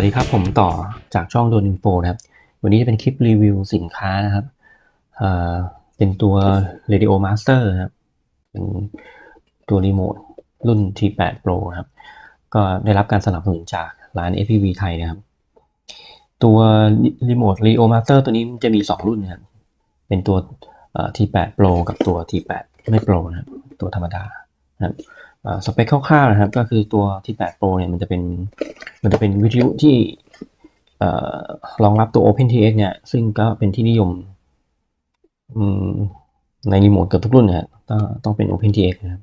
วัสดีครับผมต่อจากช่องโดนอินโฟนะครับ วันนี้จะเป็นคลิปรีวิวสินค้านะครับเอ่อเป็นตัว Radio Master นะครับเป็นตัวรีโมทรุ่น T8 Pro นะครับ ก็ได้รับการสนับสนุนจากร้าน FPV ไทยนะครับ ตัวรีโมท Radio Master ตัวนี้จะมี 2 รุ่นนะครับ เป็นตัวเอ่อ T8 Pro กับตัว T8 ไม่ Pro นะครับ ตัวธรรมดานะครับ สเปคคร่าวๆนะครับ ก็คือตัวที่8 Pro เนี่ยมันจะเป็นมันจะเป็นวิทยุที่รองรับตัว OpenTX เนี่ย ซึ่งก็เป็นที่นิยมในรีโมทเกือบทุกรุ่นเนี่ยต้องต้องเป็น OpenTX นะครับ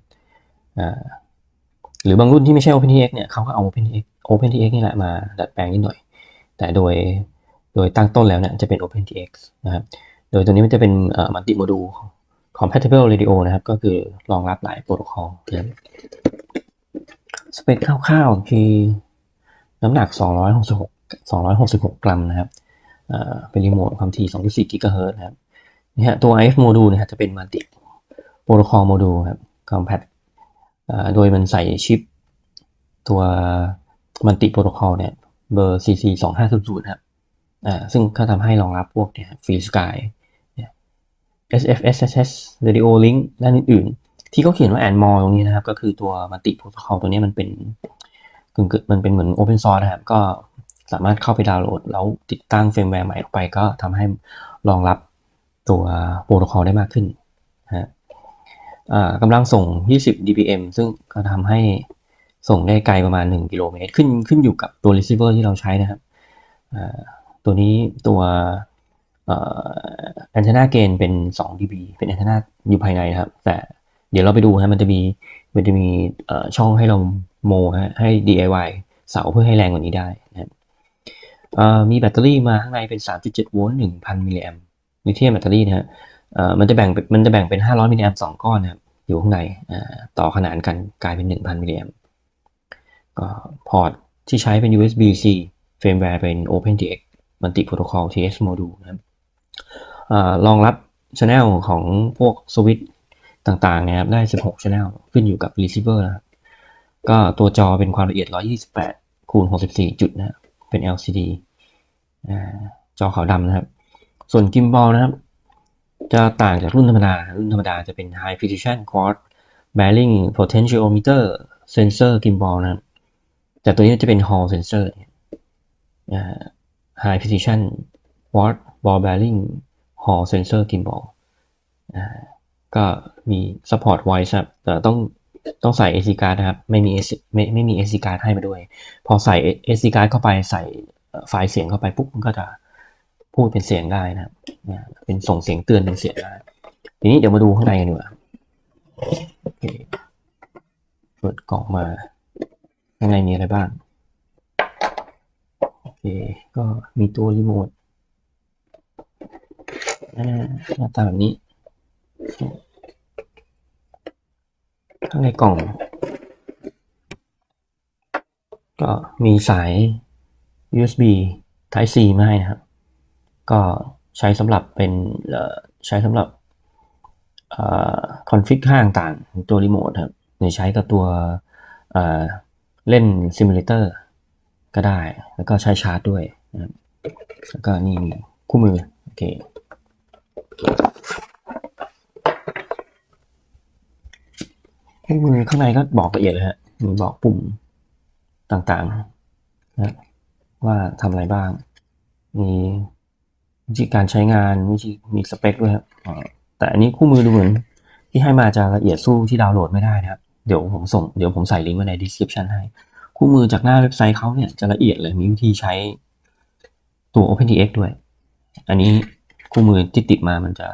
หรือบางรุ่นที่ไม่ใช่ OpenTX เนี่ยเขาก็เอา OpenTX OpenTX นี่แหละมาดัดแปลงนิดหน่อย แต่โดยโดยตั้งต้นแล้วเนี่ยจะเป็น OpenTX นะครับ โดยตัวนี้มันจะเป็นมัลติโมดูล compatible radio นะครับ ก็คือรองรับหลายโปรโตคอลนะครับสเปคคร่าวๆ คือน้ำหนัก 266 266 กรัมนะครับเอ่อเป็นรีโมทความถี่ 2.4 กิกะเฮิรตซ์นะครับนี่ฮะตัว IF โมดูลนะฮะจะเป็นมัลติโปรโตคอลโมดูลครับ compact เอ่อโดยมันใส่ชิป ตัวมัลติโปรโตคอลเนี่ยเบอร์ CC 2500นะครับอ่าซึ่งก็ทำให้รองรับพวกเนี่ยฟรีสกาย SF SSS Radio Link และอื่นๆ ที่เขาเขียนว่า and more ตรงนี้นะครับ ก็คือตัวมัลติโปรโตคอลตัวนี้มันเป็นกึ่งมันเป็นเหมือน Open Source นะครับ ก็สามารถเข้าไปดาวน์โหลด แล้วติดตั้งเฟรมแวร์ใหม่ออกไป ก็ทำให้รองรับตัวโปรโตคอลได้มากขึ้นนะฮะกำลังส่ง 20 dBm ซึ่งก็ทำให้ส่งได้ไกลประมาณ 1 กิโลเมตร ขึ้นขึ้นอยู่กับตัว receiver ที่เราใช้นะครับตัวนี้ตัว แอนเทนาเกนเป็น 2 dB เป็นแอนเทนาอยู่ภายในนะครับ แต่เดี๋ยวเราไปดูฮะมันจะมีมันจะมีช่องให้เราโมฮะให้ DIY เสาเพื่อให้แรงกว่านี้ได้นะครับมีแบตเตอรี่มาข้างในเป็น 3.7 โวลต์1,000 มิลลิแอมป์ลิเธียมแบตเตอรี่นะฮะมันจะแบ่งมันจะแบ่งเป็น 500 มิลลิแอมป์2ก้อนนะครับอยู่ข้างในต่อขนานกันกลายเป็น 1,000 มิลลิแอมป์ก็พอร์ตที่ใช้เป็น USB-C เฟรมแวร์เป็น OpenTX Multi Protocol TX Module นะครับ รองรับ Channel ของพวกสวิตต่างๆนะครับได้ 16 Channel ขึ้นอยู่กับ Receiver นะครับก็ตัวจอเป็นความละเอียด 128 คูณ 64 จุดนะครับเป็น LCD อจอขาวดำนะครับ ส่วนกิมบอลนะครับ จะต่างจากรุ่นธรรมดา รุ่นธรรมดาจะเป็น High Precision Quad Bearing Potentiometer Sensor Gimbal นะครับ แต่ตัวนี้จะเป็น Hall Sensor High Precision Quad Ball Bearing Hall Sensor Gimbal อ่าก็มี support voice ครับแต่ต้องต้องใส่ SD card นะครับ ไม่มี SD ไม่ไม่มี SD card ให้มาด้วย พอใส่ SD card เข้าไปใส่ไฟล์เสียงเข้าไปปุ๊บมันก็จะพูดเป็นเสียงได้นะครับเป็นส่งเสียงเตือนเป็นเสียงได้ ทีนี้เดี๋ยวมาดูข้างในกันดีกว่าโอเคเปิดกล่องมา ข้างในมีอะไรบ้าง โอเค ก็มีตัวรีโมท หน้าตาแบบนี้ ข้างในกล่อง ก็มีสาย USB Type C มาให้นะครับ ก็ใช้สำหรับเป็นใช้สำหรับคอนฟิกค่าต่างๆตัวรีโมทครับหรือใช้กับตัวเล่นซิมูเลเตอร์ก็ได้ แล้วก็ใช้ชาร์จด้วยนะครับแล้วก็นี่มีคู่มือ โอเค คู่มือข้างในก็บอกละเอียดเลยฮะมีบอกปุ่มต่างๆนะว่าทำอะไรบ้าง มีวิธีการใช้งานวิธีมีสเปคด้วยครับแต่อันนี้คู่มือดูเหมือน ที่ให้มาจะละเอียดสู้ที่ดาวน์โหลดไม่ได้นะครับ เดี๋ยวผมส่งเดี๋ยวผมใส่ลิงก์ไว้ใน description ให้ คู่มือจากหน้าเว็บไซต์เขาเนี่ยจะละเอียดเลยมีวิธีใช้ตัว OpenTX ด้วย อันนี้ คู่มือที่ติดมามันจะ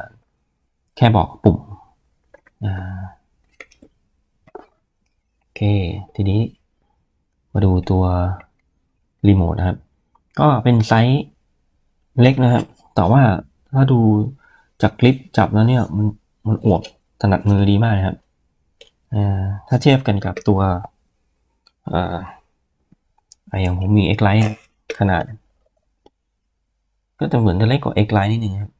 แค่บอกปุ่มโอเค ทีนี้มาดูตัวรีโมทนะครับ ก็เป็นไซส์เล็กนะครับ แต่ว่าถ้าดูจากคลิปจับแล้วเนี่ย มันมันอวบถนัดมือดีมากนะครับถ้าเทียบกันกับตัวอ่าอะอย่างผมมี X Lite ขนาด ก็จะเหมือนจะเล็กกว่า X Lite นิดนึงครับ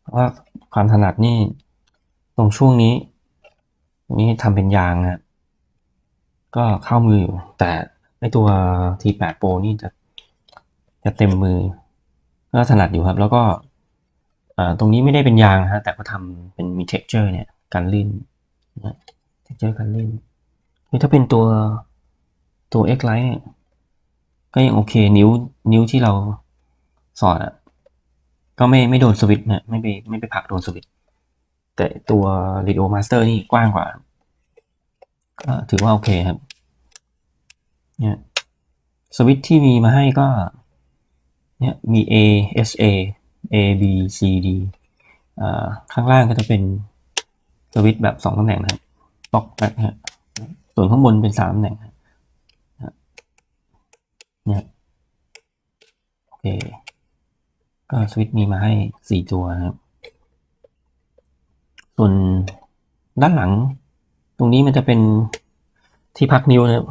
เพราะว่าความถนัดนี่ตรงช่วงนี้ นี่ทำเป็นยางนะก็เข้ามืออยู่ แต่ไอตัว T8 Pro นี่จะจะเต็มมือ ก็ถนัดอยู่ครับ แล้วก็ตรงนี้ไม่ได้เป็นยางนะฮะแต่ก็ทำเป็นมี texture เนี่ยการลื่นนะ texture การลื่นคือถ้าเป็นตัวตัว X Lite เนี่ย ก็ยังโอเค นิ้วนิ้วที่เราสอดอะก็ไม่ไม่โดนสวิตช์นะไม่ไปไม่ไปผักโดนสวิตช์แต่ตัว Radio Master นี่กว้างกว่าก็ถือว่าโอเคครับเนี่ยสวิตที่มีมาให้ก็เนี่ยมี A S A A B C D อ่าข้างล่างก็จะเป็นสวิตแบบสองตำแหน่งนะครับตอกแบบฮะส่วนข้างบนเป็นสามตำแหน่งฮะ เนี่ยโอเค ก็สวิตช์มีมาให้สี่ตัวนะครับ ส่วนด้านหลัง ตรงนี้มันจะเป็นที่พักนิ้วนะครับ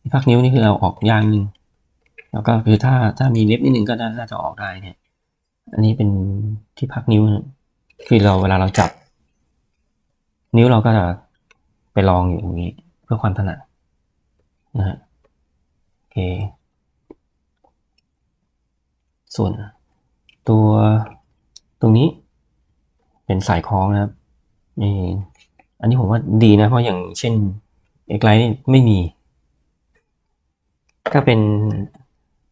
ที่พักนิ้วนี่คือเอาออกยางหนึ่งแล้วก็คือถ้าถ้ามีเล็บนิดนึงก็น่าจะออกได้เนี่ย อันนี้เป็นที่พักนิ้วนะคือเราเวลาเราจับ นิ้วเราก็จะไปลองอยู่ตรงนี้เพื่อความถนัดนะฮะ เค ส่วนตัวตรงนี้เป็นสายคล้องนะครับนี่อันนี้ผมว่าดีนะ เพราะอย่างเช่นเอกไลท์ไม่มี ถ้าเป็น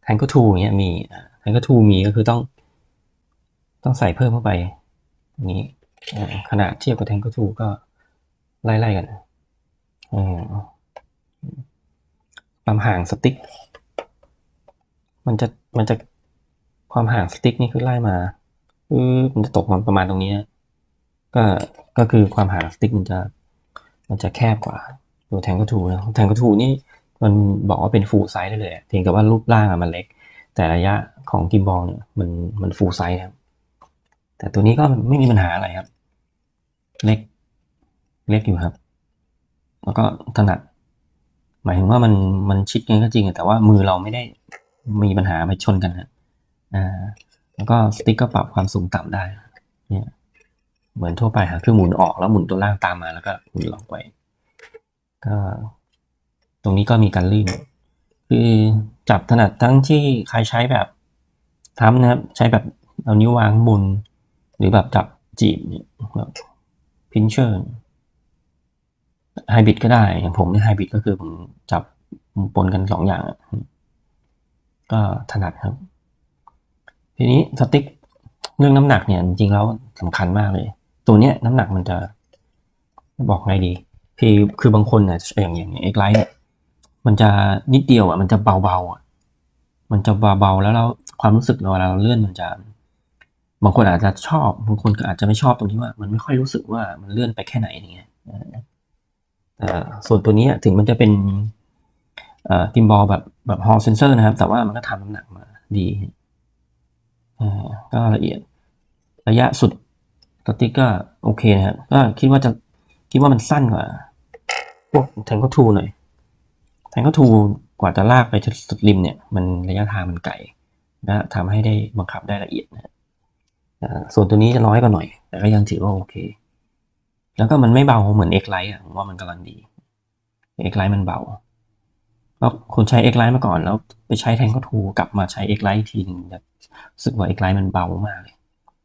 แทงก็ทูเงี้ยมีแทงก็ทูมีก็คือต้อง ต้องใส่เพิ่มเข้าไปอย่างนี้ขนาดเทียบกับแทงก็ทูก็ไล่ๆกันอืม ความห่างสติ๊ก มันจะมันจะความห่างสติ๊กนี่คือไล่มาคือมันจะตกมาประมาณตรงนี้ก็ก็คือความห่างสติ๊กมันจะมันจะแคบกว่าตัวแทงก็ทูนะแทงก็ทูนี่มันบอกว่าเป็นฟูลไซส์ได้เลยเพียงแต่ว่ารูปร่างอะมันเล็ก แต่ระยะของกิมบอลเนี่ยมันมันฟูลไซส์ครับแต่ตัวนี้ก็ไม่มีปัญหาอะไรครับ เล็ก เล็กอยู่ครับ แล้วก็ถนัด หมายถึงว่ามันมันชิดกันก็จริงอะแต่ว่ามือเราไม่ได้มีปัญหาไปชนกันนะอ่าแล้วก็สติ๊กก็ปรับความสูงต่ำได้ เนี่ยเหมือนทั่วไปหาเครื่องหมุนออกแล้วหมุนตัวล่างตามมาแล้วก็หมุนลงไป ก็ ตรงนี้ก็มีการลื่นคือจับถนัดทั้งที่ใครใช้แบบทำนะครับ ใช้แบบเอานิ้ววางบน หรือแบบจับจีบเนี่ยแบบพินเชอร์ ไฮบริดก็ได้ อย่างผมเนี่ยไฮบริดก็คือผมจับปนกันสองอย่างอะก็ถนัดครับ ทีนี้สติ๊กเรื่องน้ำหนักเนี่ยจริงๆแล้วสำคัญมากเลย ตัวเนี้ยน้ำหนักมันจะบอกไงดี คือคือบางคนเนี่ยอย่างอย่างเอ็กไลท์เนี่ยมันจะนิดเดียวอะมันจะเบาๆอะมันจะเบาๆแล้วเราความรู้สึกเวลาเราเลื่อนมันจะ บางคนอาจจะชอบ บางคนก็อาจจะไม่ชอบตรงที่ว่า มันไม่ค่อยรู้สึกว่ามันเลื่อนไปแค่ไหนอย่างเงี้ย ส่วนตัวนี้ถึงมันจะเป็นกิมบอลแบบแบบฮอลเซนเซอร์นะครับ แต่ว่ามันก็ทำน้ำหนักมาดีก็ละเอียดระยะสุดสติ๊กก็โอเคนะครับ ก็คิดว่าจะคิดว่ามันสั้นกว่าพวกแทงก็ทูหน่อยแทงก็ทูกว่าจะลากไปสุดริมเนี่ย มันระยะทางมันไกลนะทำให้ได้บังคับได้ละเอียดนะส่วนตัวนี้จะน้อยกว่าหน่อย แต่ก็ยังถือว่าโอเค แล้วก็มันไม่เบาเหมือน X Lite อะผมว่ามันกำลังดี X Lite มันเบา แล้วคนใช้ X Lite มาก่อน แล้วไปใช้แทงก็ทูกลับมาใช้ X Lite ทีนึงจะรู้สึกว่า X Lite มันเบามากเลย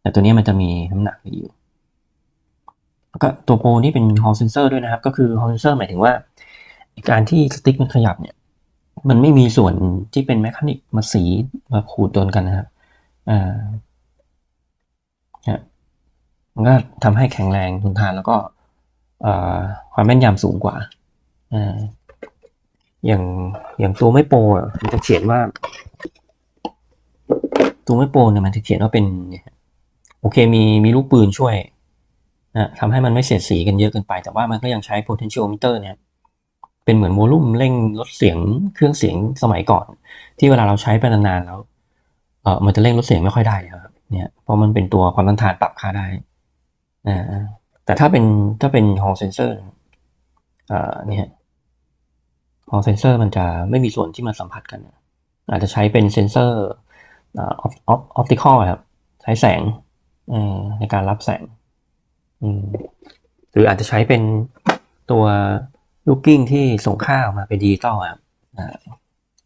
แต่ตัวนี้มันจะมีน้ำหนักอยู่แล้วก็ตัวโปรนี่เป็น Hall Sensor ด้วยนะครับ ก็คือ Hall Sensor หมายถึงว่าการที่สติ๊กมันขยับเนี่ย มันไม่มีส่วนที่เป็นแมคานิกมาสีมาขูดโดนกันนะครับ อ่า มันก็ทำให้แข็งแรงทนทานแล้วก็ความแม่นยำสูงกว่าอ่าอย่างอย่างตัวไม่โปรมันจะเขียนว่า ตัวไม่โปรเนี่ยมันจะเขียนว่าเป็นโอเคมีมีลูกปืนช่วยนะทำให้มันไม่เสียดสีกันเยอะเกินไป แต่ว่ามันก็ยังใช้ potentiometer เนี่ยเป็นเหมือนโวลูมเร่งลดเสียงเครื่องเสียงสมัยก่อน ที่เวลาเราใช้ไปนานๆแล้วเออมันจะเร่งลดเสียงไม่ค่อยได้ครับเนี่ยเพราะมันเป็นตัวความต้านทานปรับค่าได้ อ่าแต่ถ้าเป็นถ้าเป็น hall sensor อ่าเนี่ย hall sensor มันจะไม่มีส่วนที่มาสัมผัสกัน อาจจะใช้เป็นเซนเซอร์ออฟออปติคอลครับ ใช้แสงในการรับแสงหรืออาจจะใช้เป็นตัวลูกกิ้งที่ส่งค่าออกมาเป็นดิจิตอลครับ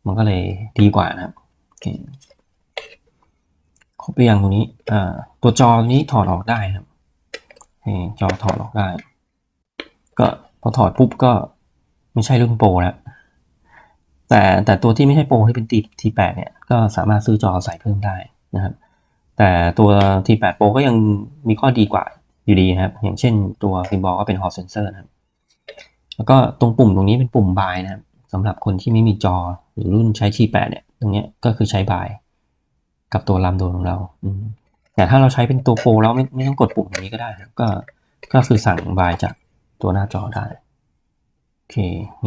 มันก็เลยดีกว่านะครับโอเคครบอยังตรงนี้ตัวจอนี้ถอดออกได้ครับ นี่จอถอดออกได้ ก็พอถอดปุ๊บก็ไม่ใช่รุ่นโปรแล้วแต่แต่ตัวที่ไม่ใช่โปรที่เป็นตีทีแปดเนี่ยก็สามารถซื้อจอใส่เพิ่มได้นะครับ แต่ตัว T8 Pro ก็ยังมีข้อดีกว่าอยู่ดีนะครับ อย่างเช่นตัวฟิมบอลก็เป็น Hall Sensor นะครับ แล้วก็ตรงปุ่มตรงนี้เป็นปุ่มบายนะครับสำหรับคนที่ไม่มีจอหรือรุ่นใช้ T8 เนี่ย ตรงเนี้ยก็คือใช้บาย กับตัวลำโดนของเรา แต่ถ้าเราใช้เป็นตัวโปรแล้วไม่ไม่ต้องกดปุ่มตรงนี้ก็ได้ก็ก็คือสั่งบายจากตัวหน้าจอได้โอเค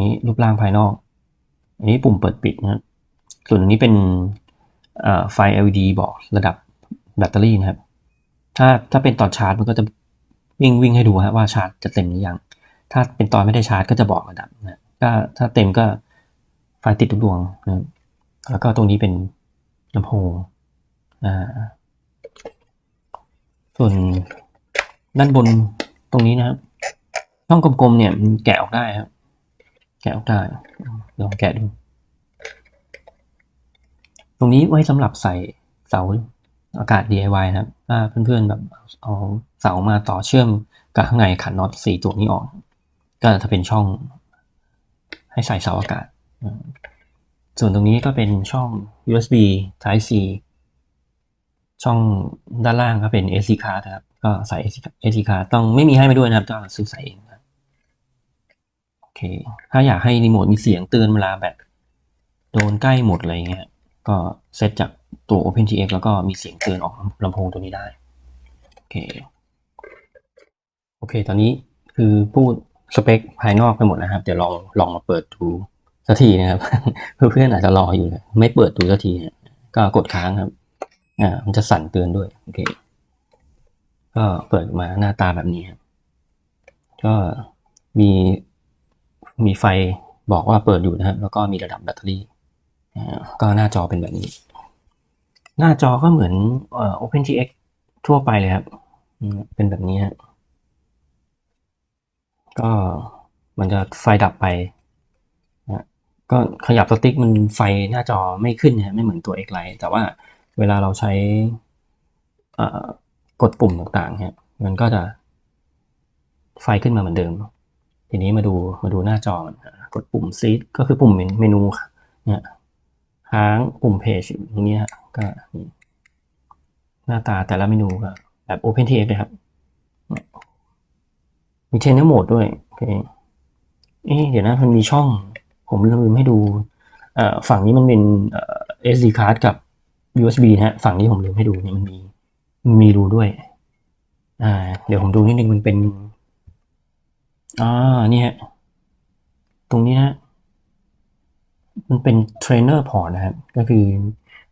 นี้รูปร่างภายนอก อันนี้ปุ่มเปิดปิดนะครับส่วนอันนี้เป็นไฟ LED บอกระดับแบตเตอรี่นะครับ ถ้าถ้าเป็นตอนชาร์จมันก็จะวิ่งวิ่งให้ดูฮะว่าชาร์จจะเต็มหรือยัง ถ้าเป็นตอนไม่ได้ชาร์จก็จะบอกระดับนะก็ถ้าเต็มก็ไฟติดทุกดวงนะแล้วก็ตรงนี้เป็นลำโพงอ่า ส่วนด้านบนตรงนี้นะครับช่องกลมๆเนี่ยมันแกะออกได้ครับแกะออกได้ลองแกะดู ตรงนี้ไว้สำหรับใส่เสาอากาศ DIY นะครับถ้าเพื่อนๆแบบเอาเสามาต่อเชื่อมกับข้างในขันน็อตสี่ตัวนี้ออก ก็จะเป็นช่องให้ใส่เสาอากาศ ส่วนตรงนี้ก็เป็นช่อง USB Type C ช่องด้านล่างก็เป็น SD card ครับ ก็ใส่ SD card ต้องไม่มีให้มาด้วยนะครับต้องซื้อใส่เองโอเค ถ้าอยากให้รีโมทมีเสียงเตือนเวลาแบบโดนใกล้หมดอะไรเงี้ยก็เซตจากตัว OpenTX แล้วก็มีเสียงเตือนออกลำโพงตัวนี้ได้โอเคโอเค ตอนนี้คือพูดสเปคภายนอกไปหมดนะครับ เดี๋ยวลองลองมาเปิดดูสักทีนะครับ เพื่อนๆอาจจะรออยู่ ไม่เปิดดูสักทีก็กดค้างครับ อ่ามันจะสั่นเตือนด้วยโอเคก็เปิดมาหน้าตาแบบนี้ครับก็มีมีไฟบอกว่าเปิดอยู่นะครับแล้วก็มีระดับแบตเตอรี่ก็หน้าจอเป็นแบบนี้ หน้าจอก็เหมือนเอ่อ OpenTX ทั่วไปเลยครับเป็นแบบนี้ฮะก็มันจะไฟดับไปนะก็ขยับสติ๊กมันไฟหน้าจอไม่ขึ้นนะไม่เหมือนตัว X Lite แต่ว่า เวลาเราใช้กดปุ่มต่างๆเนี่ยมันก็จะไฟขึ้นมาเหมือนเดิม ทีนี้มาดูมาดูหน้าจอมันกดปุ่มซีดก็คือปุ่มเมนูเนี่ยค้างปุ่มเพจตรงนี้ฮะก็หน้าตาแต่ละเมนูก็แบบ OpenTX เลยครับ มีเทนเนอร์โหมดด้วยโอเคเอ๊เดี๋ยวนะมันมีช่อง ผมลืมให้ดู ฝั่งนี้มันเป็น SD card กับ USB นะฮะฝั่งนี้ผมลืมให้ดูเนี่ยมันมีมีรูด้วย อ่า เดี๋ยวผมดูนิดนึงมันเป็นอ่านี่ฮะตรงนี้นะมันเป็นเทรนเนอร์พอร์ตนะครับก็คือ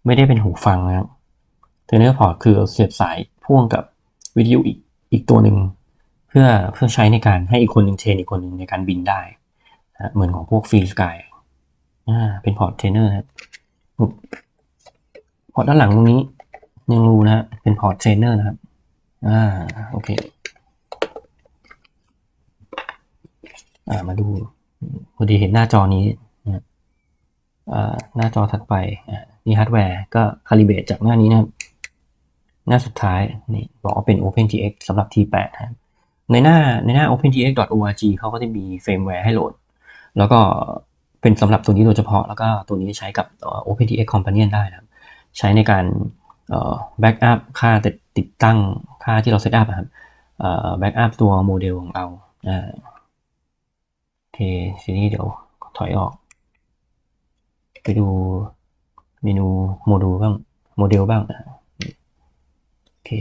ไม่ได้เป็นหูฟังนะครับเทรนเนอร์พอร์ตคือเสียบสายพ่วงกับวิทยุอีกอีกตัวหนึ่งเพื่อเพื่อใช้ในการให้อีกคนหนึ่งเทรนอีกคนหนึ่งในการบินได้นะเหมือนของพวกฟรีสกายอ่าเป็นพอร์ตเทรนเนอร์ครับ พอร์ตด้านหลังตรงนี้ยังรูนะ เป็นพอร์ตเทรนเนอร์นะครับ อ่า โอเค อ่า มาดูพอดีเห็นหน้าจอนี้นะอ่า หน้าจอถัดไป นี่ฮาร์ดแวร์ก็คาลิเบตจากหน้านี้นะครับ หน้าสุดท้าย นี่บอกว่าเป็น OpenTX สำหรับ T8 นะในหน้าในหน้า OpenTX.org เขาก็จะมีเฟรมแวร์ให้โหลด แล้วก็เป็นสำหรับตัวนี้โดยเฉพาะ แล้วก็ตัวนี้ใช้กับ OpenTX Companion ได้นะครับ ใช้ในการแบ็กอัพค่าติดตั้งค่าที่เราเซตอัพครับแบ็กอัพตัวโมเดลของเราโอเคทีนี้เดี๋ยวถอยออก ไปดูเมนูโมดูลบ้างโมเดลบ้างโอเค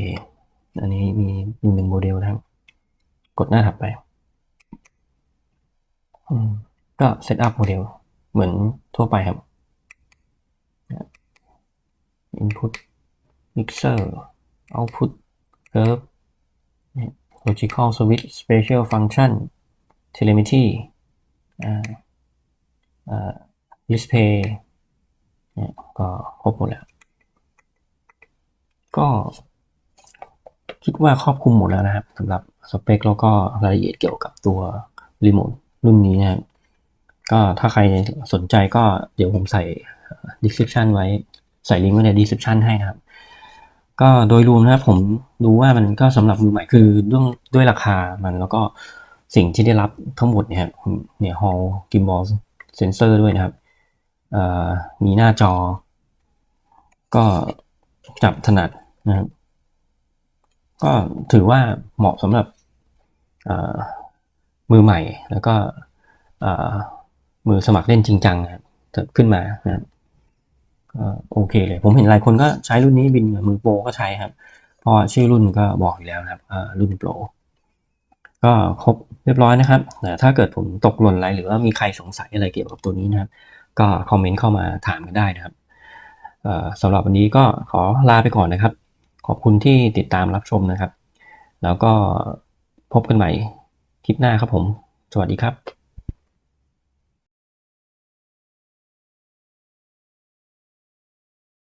อันนี้มีมีหนึ่งโมเดลนะครับกดหน้าถัดไปก็เซตอัพโมเดลเหมือนทั่วไปครับ input mixer output curve logical switch special function telemetry อ่า display เนี่ยก็ครบหมดแล้ว ก็คิดว่าครอบคลุมหมดแล้วนะครับสำหรับสเปคแล้วก็รายละเอียดเกี่ยวกับตัวรีโมทรุ่นนี้นะครับก็ถ้าใครสนใจก็เดี๋ยวผมใส่ description ไว้ ใส่ลิงก์ไว้ใน description ให้นะครับ ก็โดยรวมนะครับผมดูว่ามันก็สำหรับมือใหม่คือด้วยด้วยราคามันแล้วก็สิ่งที่ได้รับทั้งหมดเนี่ยเนี่ย Hall Gimbal Sensor ด้วยนะครับมีหน้าจอ ก็จับถนัดนะครับ ก็ถือว่าเหมาะสำหรับมือใหม่แล้วก็มือสมัครเล่นจริงจังนะครับขึ้นมานะครับ ก็โอเคเลย ผมเห็นหลายคนก็ใช้รุ่นนี้บินมือโปรก็ใช้ครับเพราะชื่อรุ่นก็บอกอยู่แล้วนะครับรุ่นโปรก็ครบเรียบร้อยนะครับแต่ถ้าเกิดผมตกหล่นอะไรหรือว่ามีใครสงสัยอะไรเกี่ยวกับตัวนี้นะครับ ก็คอมเมนต์เข้ามาถามกันได้นะครับสำหรับวันนี้ก็ขอลาไปก่อนนะครับ ขอบคุณที่ติดตามรับชมนะครับ แล้วก็พบกันใหม่คลิปหน้าครับผม สวัสดีครับ